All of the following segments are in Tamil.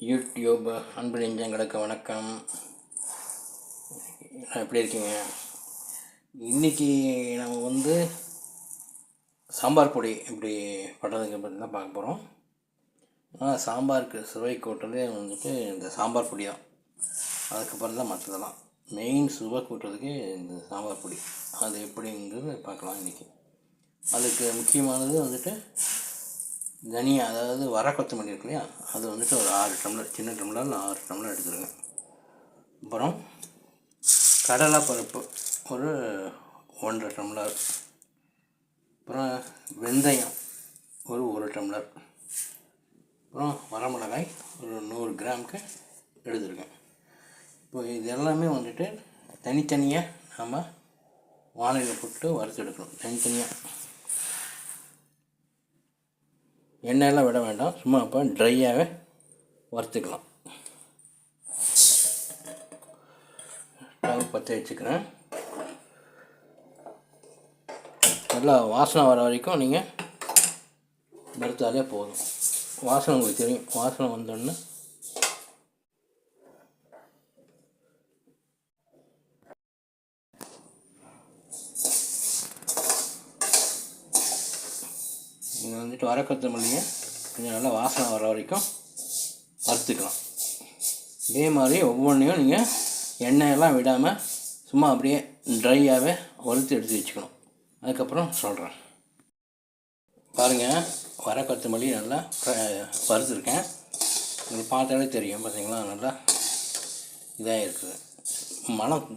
யூடியூப் அன்பு நெஞ்சங்களுக்கு வணக்கம். எப்படி இருக்கீங்க? இன்றைக்கி நம்ம வந்து சாம்பார் பொடி எப்படி பண்ணுறதுக்கு பற்றி தான் பார்க்க போகிறோம் ஆனால் சாம்பாருக்கு சுவை கூட்டுறதே வந்துட்டு இந்த சாம்பார் பொடி தான். அதுக்கப்புறம் தான் மற்றதெல்லாம் மெயின் சுவை கூட்டுறதுக்கு இந்த சாம்பார் பொடி. அது எப்படிங்கிறது பார்க்கலாம் இன்றைக்கி அதுக்கு முக்கியமானது வந்துட்டு தனியா அதாவது வர கொத்தமல்லி இருக்கு இல்லையா? அது வந்துட்டு ஒரு ஆறு டம்ளர் சின்ன டம்ளரில் ஆறு டம்ளர் எடுத்துருங்க. அப்புறம் கடலை பருப்பு ஒரு ஒன்றரை டம்ளர். அப்புறம் வெந்தயம் ஒரு ஒரு டம்ளர். அப்புறம் வரமிளகாய் ஒரு நூறு கிராமுக்கு எடுத்துருக்கேன் இப்போ இது எல்லாமே வந்துட்டு தனித்தனியாக நாம் வானிலை போட்டு வறுத்து எடுக்கணும். தனித்தனியாக எண்ணெயெல்லாம் விட வேண்டாம். சும்மா அப்போ ட்ரையாகவே வறுத்துக்கலாம். ஸ்டவ் பற்ற வச்சுக்கிறேன். நல்லா வாசனை வர வரைக்கும் நீங்கள் வறுத்தாலே போதும். வாசனை உங்களுக்கு தெரியும். வாசனை வந்தோடனே வந்துட்டு வர கொத்தமல்லியை கொஞ்சம் நல்லா வாசனை வர வரைக்கும் வறுத்துக்கலாம். இதே மாதிரி ஒவ்வொன்றையும் நீங்கள் எண்ணெயெல்லாம் விடாமல் சும்மா அப்படியே ட்ரையாகவே வறுத்து எடுத்து வச்சுக்கணும். அதுக்கப்புறம் சொல்கிறேன் பாருங்கள் வர கொத்தமல்லி நல்லா வறுத்துருக்கேன். உங்களுக்கு பார்த்தாலே தெரியும் பார்த்தீங்களா நல்லா இதாக இருக்குது மனம்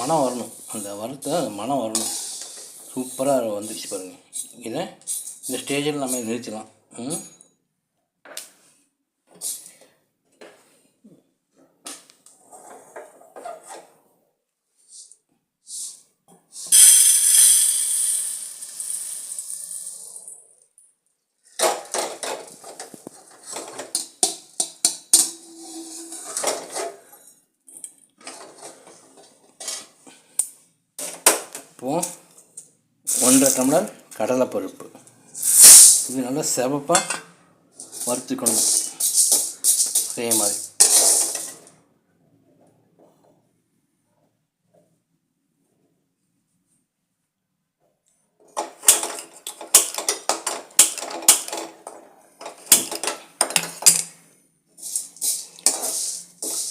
மனம் வரணும். அந்த வறுத்த மனம் வரணும். சூப்பராக வந்துடுச்சு பாருங்கள் இதை இந்த ஸ்டேஜில் நம்ம நிறுத்திடலாம். ம்? இப்போது ஒன்றரை டம்ளர் கடலைப்பருப்பு. இது நல்லா செவப்பாக வறுத்துக்கணும். அதே மாதிரி.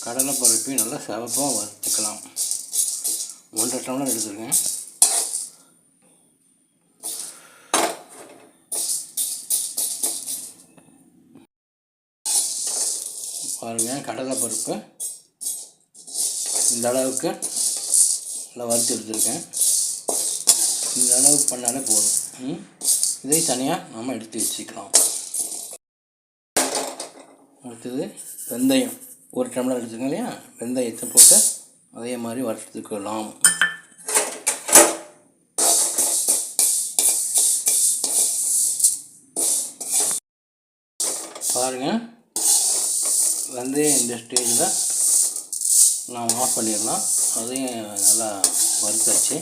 கடலை பருப்பையும் நல்லா செவப்பாக வறுத்துக்கலாம். ஒன்றரை டம்ளர் எடுத்துருக்கேன். பாருங்கள் கடலைப்பருப்பு இந்த அளவுக்கு நல்லா வறுத்து எடுத்துருக்கேன். இந்த அளவுக்கு பண்ணாலே போதும். ம்? இதை தனியாக நம்ம எடுத்து வச்சுக்கலாம். அடுத்தது வெந்தயம். ஒரு டம்ளர் எடுத்துக்கோங்க இல்லையா? வெந்தயத்தை போட்டு அதே மாதிரி வறுத்துக்கலாம். பாருங்கள் வெந்தயம் இந்த ஸ்டேஜில் நாம் ஆஃப் பண்ணிடலாம். அதையும் நல்லா வறுத்தாச்சு.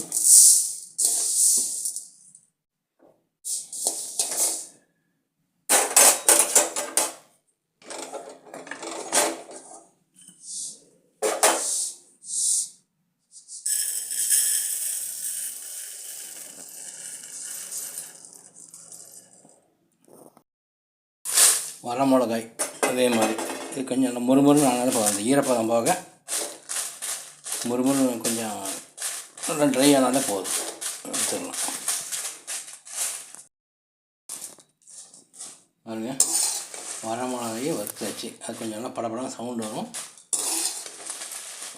வரமிளகாய் அதே மாதிரி. இது கொஞ்சம் நல்லா முறுமுறுன்னு ஆனாலும் போதும் அந்த ஈரப்பதம் போக முறுமுறு கொஞ்சம் நல்லா ட்ரை ஆனாலே போதும். எடுத்துடலாம். பாருங்க. வரமிளகாயை வறுத்தாச்சு. அது கொஞ்சம் நல்லா படப்படம் சவுண்டு வரும்.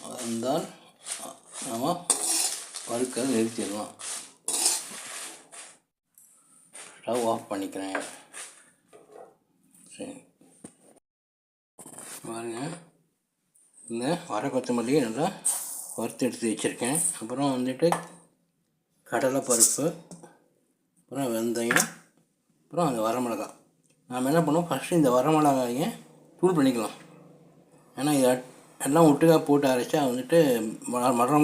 வந்தால் நம்ம வறுக்கிறது நிறுத்திடலாம். ஸ்டவ் ஆஃப் பண்ணிக்கிறேன். சரி. பாருங்கள் இந்த வர கொத்தமல்லியை நல்லா வறுத்து எடுத்து வச்சுருக்கேன். அப்புறம் வந்துட்டு கடலைப்பருப்பு அப்புறம் வெந்தயம் அப்புறம் அந்த வரமிளகா. நாம் என்ன பண்ணுவோம்? ஃபஸ்ட்டு இந்த வரமிளகாயை தூள் பண்ணிக்கலாம். ஏன்னா இது எல்லாம் ஒட்டுக்கா போட்டு அரைச்சா வந்துட்டு ம- மர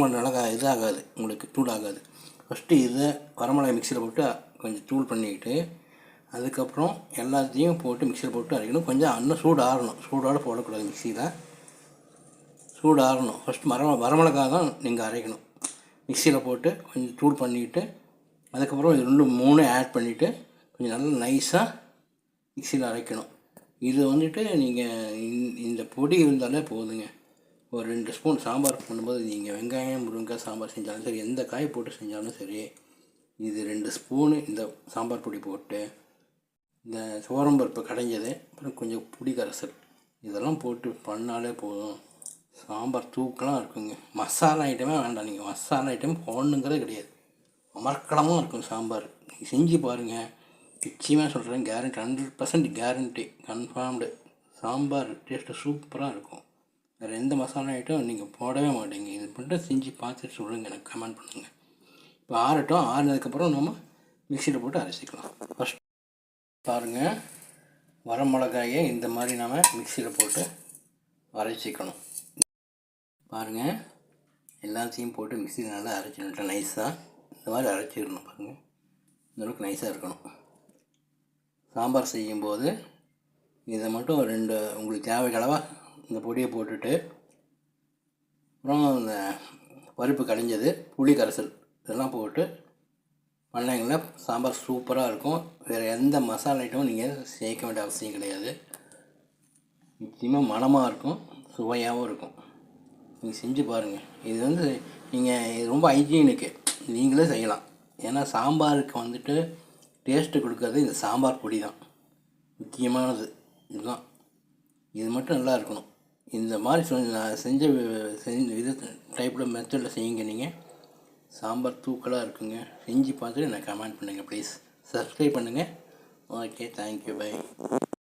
இதாகாது. உங்களுக்கு தூள் ஆகாது ஃபஸ்ட்டு இதை வரமிளகாய் மிக்சியில் போட்டு கொஞ்சம் தூள் பண்ணிக்கிட்டு அதுக்கப்புறம் எல்லாத்தையும் போட்டு மிக்சியில் போட்டு அரைக்கணும். கொஞ்சம் இன்னும் சூடு ஆறணும் சூடோடு போடக்கூடாது மிக்சியில். சூடு ஆறணும் ஃபஸ்ட் மர வரமிளகா தான் நீங்கள் அரைக்கணும். மிக்சியில் போட்டு கொஞ்சம் சூடு பண்ணிவிட்டு அதுக்கப்புறம் இது ரெண்டு மூணு ஆட் பண்ணிவிட்டு கொஞ்சம் நல்லா நைஸாக மிக்சியில் அரைக்கணும். இது வந்துட்டு நீங்கள் இந்த பொடி இருந்தாலே போதுங்க. ஒரு ரெண்டு ஸ்பூன் சாம்பார் பண்ணும்போது நீங்கள் வெங்காயம் முருங்கை சாம்பார் செஞ்சாலும் சரி எந்த காய் போட்டு செஞ்சாலும் சரி இது ரெண்டு ஸ்பூனு இந்த சாம்பார் பொடி போட்டு இந்த சோரம்பருப்பு கடைஞ்சது அப்புறம் கொஞ்சம் புடி கரைசல் இதெல்லாம் போட்டு பண்ணாலே போதும். சாம்பார் தூக்கலாம் இருக்குங்க. மசாலா ஐட்டமே வேண்டாம். நீங்கள் மசாலா ஐட்டம் போடணுங்கிறதே கிடையாது. அமர்க்கலமாக இருக்கும் சாம்பார். நீங்கள் செஞ்சு பாருங்கள் நிச்சயமாக சொல்கிறேன் guarantee hundred percent guarantee confirmed sambar taste சூப்பராக இருக்கும். வேறு எந்த மசாலா ஐட்டம் நீங்கள் போடவே மாட்டீங்க. இது மட்டும் செஞ்சு பார்த்துட்டு சொல்லுங்கள் எனக்கு கமெண்ட் பண்ணுங்கள் இப்போ ஆறட்டும். ஆறுனதுக்கப்புறம் நம்ம மிக்சியில் போட்டு அரைச்சிக்கலாம். ஃபஸ்ட் பாருங்கள் வரமிளகாயை இந்த மாதிரி நாம் மிக்சியில் போட்டு அரைச்சிக்கணும் பாருங்கள் எல்லாத்தையும் போட்டு மிக்சியில் நல்லா அரைச்சிடணும். நைஸாக இந்த மாதிரி அரைச்சிடணும் பாருங்கள் இந்தளவுக்கு நைஸாக இருக்கணும். சாம்பார் செய்யும்போது இதை மட்டும் ரெண்டு உங்களுக்கு தேவைக்களவாக இந்த பொடியை போட்டுட்டு அப்புறம் இந்த பருப்பு கடைஞ்சது புளி கரைசல் இதெல்லாம் போட்டு பண்ணிங்கன்னா சாம்பார் சூப்பராக இருக்கும். வேறு எந்த மசாலா ஐட்டமும் நீங்கள் சேர்க்க வேண்டிய அவசியம் கிடையாது. நிச்சயமாக மணமாக இருக்கும் சுவையாகவும் இருக்கும். நீங்கள் செஞ்சு பாருங்கள். இது வந்து நீங்கள் இது ரொம்ப ஹைஜீனுக்கு நீங்களே செய்யலாம். ஏன்னா சாம்பாருக்கு வந்துட்டு டேஸ்ட்டு கொடுக்கறது இந்த சாம்பார் பொடி தான். முக்கியமானது. இதுதான். இது மட்டும் நல்லா இருக்கணும். இந்த மாதிரி நான் செஞ்ச செஞ்ச இது டைப்பில் மெத்தடில் செய்யுங்க நீங்கள் சாம்பார் தூக்கலாக இருக்குங்க. செஞ்சு பார்த்துட்டு எனக்கு கமெண்ட் பண்ணுங்கள் ப்ளீஸ் சப்ஸ்கிரைப் பண்ணுங்கள் ஓகே தேங்க்யூ பை